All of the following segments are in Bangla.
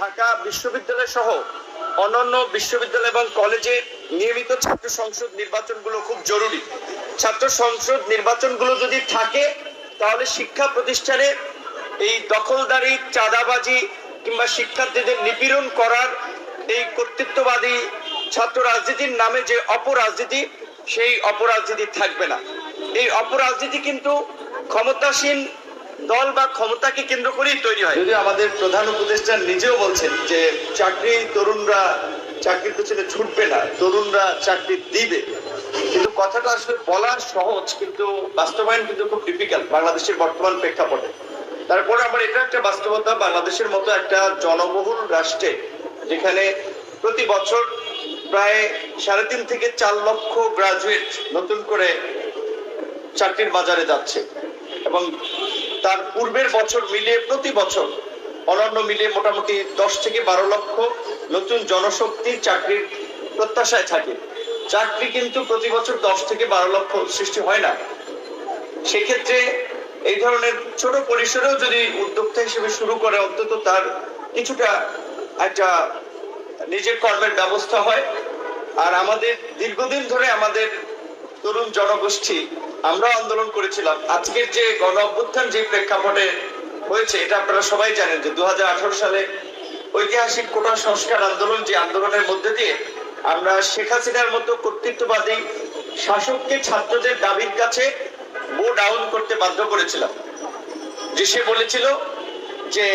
ঢাকা বিশ্ববিদ্যালয় সহ অন্যান্য বিশ্ববিদ্যালয় এবং কলেজে নিয়মিত ছাত্র সংসদ নির্বাচনগুলো খুব জরুরি। ছাত্র সংসদ নির্বাচনগুলো যদি থাকে, তাহলে শিক্ষা প্রতিষ্ঠানে এই দখলদারি, চাঁদাবাজি কিংবা শিক্ষার্থীদের নিপীড়ন করার এই কর্তৃত্ববাদী ছাত্র রাজনীতির নামে যে অপরাজনীতি, সেই অপরাজনীতি থাকবে না। এই অপরাজনীতি কিন্তু ক্ষমতাসীন দল বা ক্ষমতাকে কেন্দ্র করেই তৈরি হয়। যদিও আমাদের প্রধান উপদেষ্টা নিজেও বলছেন যে চাকরি তরুণরা চাকরির পেছনে ছুটবে না, তরুণরা চাকরি দিবে। কিন্তু কথাটা আসলে বলা সহজ, কিন্তু বাস্তবায়ন কিন্তু খুব ডিফিকাল্ট বাংলাদেশের বর্তমান প্রেক্ষাপটে। তারপরে আমার এটা একটা বাস্তবতা, বাংলাদেশের মতো একটা জনবহুল রাষ্ট্রে যেখানে প্রতি বছর প্রায় সাড়ে তিন থেকে চার লক্ষ গ্রাজুয়েট নতুন করে চাকরির বাজারে যাচ্ছে। এবং তার পূর্বের বছর মিলিয়ে প্রতি বছর অন্যান্য মিলিয়ে মোটামুটি দশ থেকে বারো লক্ষ নতুন জনশক্তি চাকরির প্রত্যাশায় থাকে। চাকরি কিন্তু প্রতি বছর দশ থেকে বারো লক্ষ সৃষ্টি হয় না। সেক্ষেত্রে এই ধরনের ছোট পরিসরেও যদি উদ্যোক্তা হিসেবে শুরু করে, অন্তত তার কিছুটা একটা নিজের কর্মের ব্যবস্থা হয়। আর আমাদের দীর্ঘদিন ধরে আমাদের তরুণ জনগোষ্ঠী আমরা আন্দোলন করেছিলাম। আজকের যে গণ অভ্যুত্থান যে প্রেক্ষাপটে হয়েছে, এটা আপনারা সবাই জানেন যে দু সালে ঐতিহাসিক কোটা সংস্কার আন্দোলন যে আন্দোলনের মধ্যে দিয়ে আমরা শেখ হাসিনার মতো কর্তৃত্ববাদী শাসককে ছাত্রদের দাবির কাছে বো ডাউন করতে বাধ্য করেছিলাম। যে সে বলেছিল যে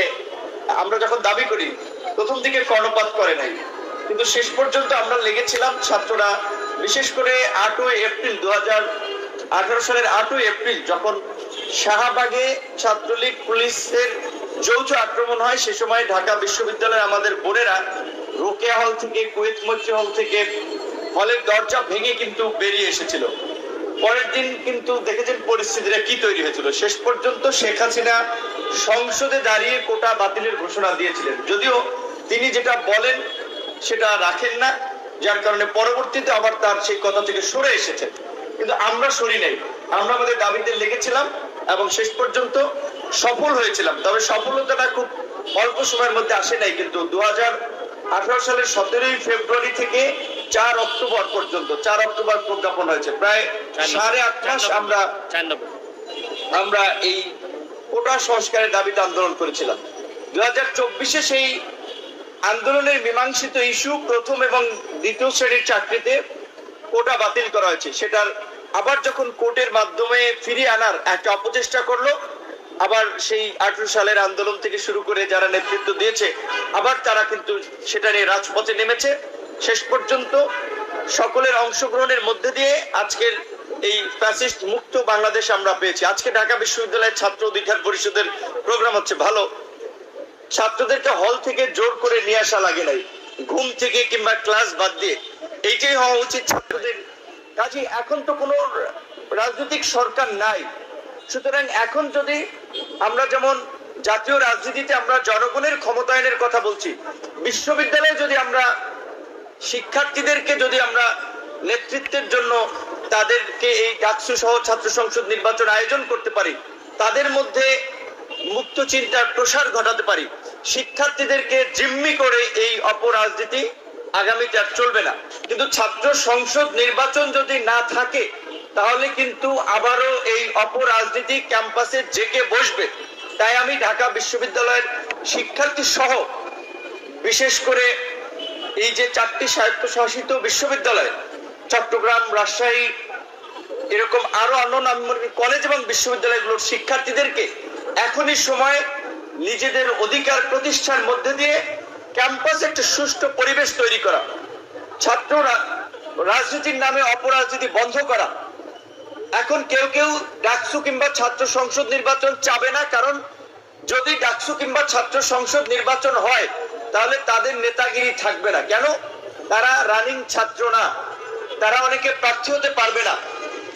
আমরা যখন দাবি করি, প্রথম দিকে কর্ণপাত করে নাই। কিন্তু শেষ পর্যন্ত আমরা লেগেছিলাম ছাত্ররা, বিশেষ করে আটই এপ্রিল দু হাজার আঠারো সালের আটই এপ্রিল যখন শাহবাগে ছাত্রলীগ পুলিশের যৌথ আক্রমণ হয়, সে সময় ঢাকা বিশ্ববিদ্যালয়ের আমাদের বোনেরা রোকেয়া হল থেকে, কুয়েত মৈত্রী হল থেকে হলের দরজা ভেঙে কিন্তু বেরিয়ে এসেছিল। পরের দিন কিন্তু দেখেছেন পরিস্থিতিটা কি তৈরি হয়েছিল। শেষ পর্যন্ত শেখ হাসিনা সংসদে দাঁড়িয়ে কোটা বাতিলের ঘোষণা দিয়েছিলেন। যদিও তিনি যেটা বলেন সেটা রাখেন না, যার কারণে পরবর্তীতে আবার তার সেই কথা থেকে সরে এসেছেন। কিন্তু আমরা সরি নাই। আমরা আমাদের দাবিতে লেগেছিলাম এবং শেষ পর্যন্ত সফল হয়েছিলাম। তবে সফলতাটা খুব অল্প সময়ের মধ্যে আসে নাই কিন্তু দু আঠারো সালের সতেরোই ফেব্রুয়ারি থেকে চার অক্টোবর পর্যন্ত চার অক্টোবর প্রজ্ঞাপন হয়েছে। প্রায় সাড়ে আট মাস আমরা আমরা এই কোটা সংস্কারের দাবিতে আন্দোলন করেছিলাম। দু হাজার চব্বিশে সেই আন্দোলনের মীমাংসিত ইস্যু প্রথম এবং দ্বিতীয় শ্রেণির চাকরিতে কোটা বাতিল করা হয়েছে। সেটার আবার যখন কোর্টের মাধ্যমে ফিরিয়ে আনার একটা অপচেষ্টা করল, আবার সেই আঠারো সালের আন্দোলন থেকে শুরু করে যারা নেতৃত্ব দিয়েছে, আবার তারা কিন্তু সেটা নিয়ে রাজপথে নেমেছে। শেষ পর্যন্ত সকলের অংশগ্রহণের মধ্যে দিয়ে আজকের এই ফ্যাসিস্ট মুক্ত বাংলাদেশ আমরা পেয়েছি। আজকে ঢাকা বিশ্ববিদ্যালয়ের ছাত্র অধিকার পরিষদের প্রোগ্রাম হচ্ছে ভালো। ছাত্রদেরকে হল থেকে জোর করে নিয়ে আসা লাগে নাই। ঘুম থেকে কিংবা ক্লাস বাদ দিয়ে। এইটাই হওয়া উচিত ছাত্রদের কাজে, এখন তো কোনো রাজনৈতিক সরকার নাই। সুতরাং এখন যদি আমরা যেমন জাতীয় রাজনীতিতে আমরা জনগণের ক্ষমতায়নের কথা বলছি, বিশ্ববিদ্যালয়ে যদি আমরা শিক্ষার্থীদেরকে যদি আমরা নেতৃত্বের জন্য তাদেরকে এই ডাকসু সহ ছাত্র সংসদ নির্বাচন আয়োজন করতে পারি, তাদের মধ্যে মুক্ত চিন্তার প্রসার ঘটাতে পারি, শিক্ষার্থীদেরকে জিম্মি করে এই অপরাজনীতি আগামীতে আর চলবে না। কিন্তু ছাত্র সংসদ নির্বাচন যদি না থাকে, তাহলে কিন্তু আবারও এই অপরাজনীতি ক্যাম্পাসে জেকে বসবে। তাই আমি ঢাকা বিশ্ববিদ্যালয়ের শিক্ষার্থী সহ বিশেষ করে এই যে চারটি স্বায়ত্তশাসিত বিশ্ববিদ্যালয়, চট্টগ্রাম, রাজশাহী, এরকম আরও অন্যান্য আমি কলেজ এবং বিশ্ববিদ্যালয়গুলোর শিক্ষার্থীদেরকে এখনই সময় নিজেদের অধিকার প্রতিষ্ঠার মধ্যে দিয়ে ক্যাম্পাসে একটা সুষ্ঠু পরিবেশ তৈরি করা। ছাত্ররা রাজনীতির নামে অপরাজনীতি বন্ধ করা। এখন কেউ কেউ ডাকসু কিংবা ছাত্র সংসদ নির্বাচন চাবে না, কারণ যদি ডাকসু কিংবা ছাত্র সংসদ নির্বাচন হয়, তাহলে তাদের নেতাগিরি থাকবে না। কেন? তারা রানিং ছাত্র না। তারা অনেকে প্রার্থী হতে পারবে না।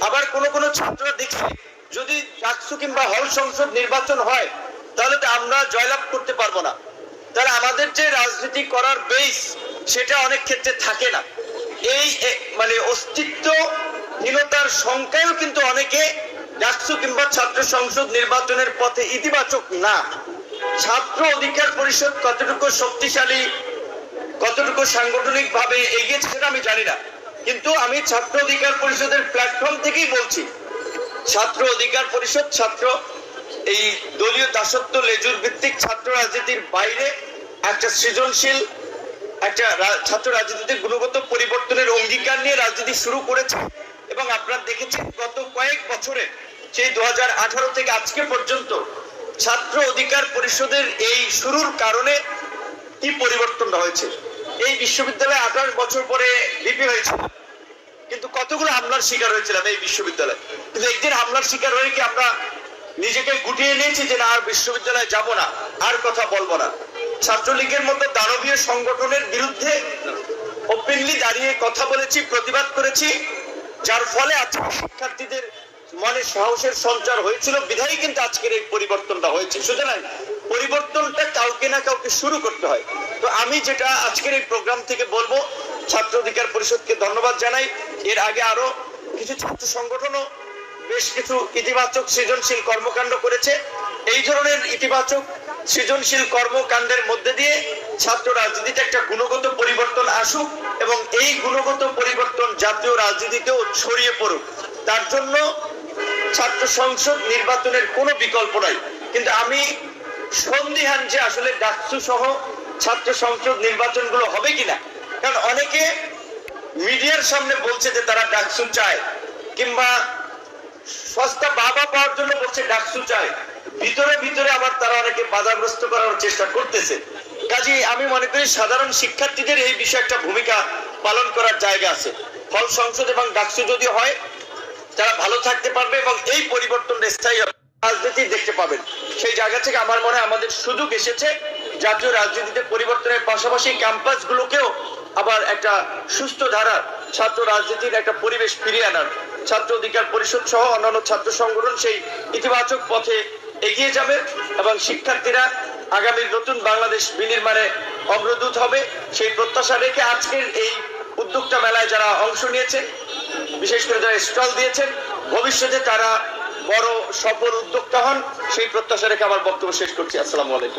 আবার কোন কোন ছাত্র দেখছি, যদি ডাকসু কিংবা হল সংসদ নির্বাচন হয়, তাহলে আমরা জয়লাভ করতে পারব না। তাহলে আমাদের যে রাজনীতি করার বেস সেটা অনেক ক্ষেত্রে থাকে না। এই মানে অস্তিত্বহীনতার সংখ্যায়ও কিন্তু অনেকে ডাকসু কিংবা ছাত্র সংসদ নির্বাচনের পথে ইতিবাচক না। ছাত্র অধিকার পরিষদ কতটুকু শক্তিশালী, কতটুকু সাংগঠনিক ভাবে এগিয়েছে সেটা আমি জানি না। কিন্তু আমি ছাত্র অধিকার পরিষদের প্ল্যাটফর্ম থেকেই বলছি। ছাত্র অধিকার পরিষদ, ছাত্র এই দলীয় দাসত্ব লেজুর ভিত্তিক ছাত্র রাজনীতির বাইরে একটা সৃজনশীল একটা ছাত্র রাজনীতিতে গুণগত পরিবর্তনের অঙ্গীকার নিয়ে রাজনীতি শুরু করেছে। এবং আপনারা দেখেছেন গত কয়েক বছরে, সেই দু থেকে আজকে পর্যন্ত ছাত্র অধিকার পরিষদের এই শুরুর কারণে কি পরিবর্তনটা হয়েছে? এই বিশ্ববিদ্যালয়ে আঠাশ বছর পরে লিপি হয়েছিল। কিন্তু কতগুলো হামলার শিকার হয়েছিলাম এই বিশ্ববিদ্যালয়ে? কিন্তু একদিন হামলার শিকার হয়ে কি আমরা নিজেকে গুটিয়ে নিয়েছি যে না, আর বিশ্ববিদ্যালয়ে যাব না, আর কথা বলব না। ছাত্রলীগের মতো দানবীয় সংগঠনের বিরুদ্ধে ওপেনলি দাঁড়িয়ে কথা বলেছি, প্রতিবাদ করেছি, যার ফলে আজকে শিক্ষার্থীদের মনে সাহসের সঞ্চার হয়েছিল। বিধায় কিন্তু আজকের এই পরিবর্তনটা হয়েছে। সুতরাং পরিবর্তনটা কাউকে না কাউকে শুরু করতে হয়। তো আমি যেটা আজকের এই প্রোগ্রাম থেকে বলব, ছাত্র অধিকার পরিষদকে ধন্যবাদ জানাই। এর আগে আরও কিছু ছাত্র সংগঠনও বেশ কিছু ইতিবাচক সৃজনশীল কর্মকাণ্ড করেছে। এই ধরনের ইতিবাচক সৃজনশীল কর্মকাণ্ডের মধ্যে দিয়ে ছাত্র রাজনীতিতে একটা গুণগত পরিবর্তন আসুক এবং এই গুণগত পরিবর্তন জাতীয় রাজনীতিতেও ছড়িয়ে পড়ুক। তার জন্য ছাত্র সংসদ নির্বাচনের কোনো বিকল্প নাই। কিন্তু আমি সন্দিহান যে আসলে ডাকসু সহ ছাত্র সংসদ নির্বাচনগুলো হবে কিনা। কারণ অনেকে মিডিয়ার সামনে বলছে যে তারা ডাকসু চায় কিংবা সস্তা বাবা পাওয়ার জন্য বলছে, ডাকসু চায় ভিতরে ভিতরে আবার তারা অনেকে বাধাগ্রস্ত করার চেষ্টা করতেছে। কাজে আমি মনে করি সাধারণ শিক্ষার্থীদের এই বিষয়ে একটা ভূমিকা পালন করার জায়গা আছে। ফল সংসদ এবং ডাকসু যদি হয়, তারা ভালো থাকতে পারবে এবং এই পরিবর্তন স্থায়ী রাজনীতি দেখতে পাবেন। সেই জায়গা থেকে আমার মনে আমাদের সুযোগ এসেছে, জাতীয় রাজনীতিতে পরিবর্তনের পাশাপাশি ক্যাম্পাস গুলোকেও আবার একটা সুস্থ ধারা ছাত্র রাজনীতির একটা পরিবেশ ফিরিয়ে আনার। ছাত্র অধিকার পরিষদ সহ অন্যান্য ছাত্র সংগঠন সেই ইতিবাচক পথে এগিয়ে যাবে এবং শিক্ষার্থীরা আগামী নতুন বাংলাদেশ বিনির্মাণে অগ্রদূত হবে। সেই প্রত্যাশা রেখে আজকের এই উদ্যোক্তা মেলায় যারা অংশ নিয়েছেন, বিশেষ করে যারা স্টল দিয়েছেন, ভবিষ্যতে তারা বড় সফল উদ্যোক্তা হন। সেই প্রত্যাশা রেখে আমার বক্তব্য শেষ করছি। আসসালামু আলাইকুম।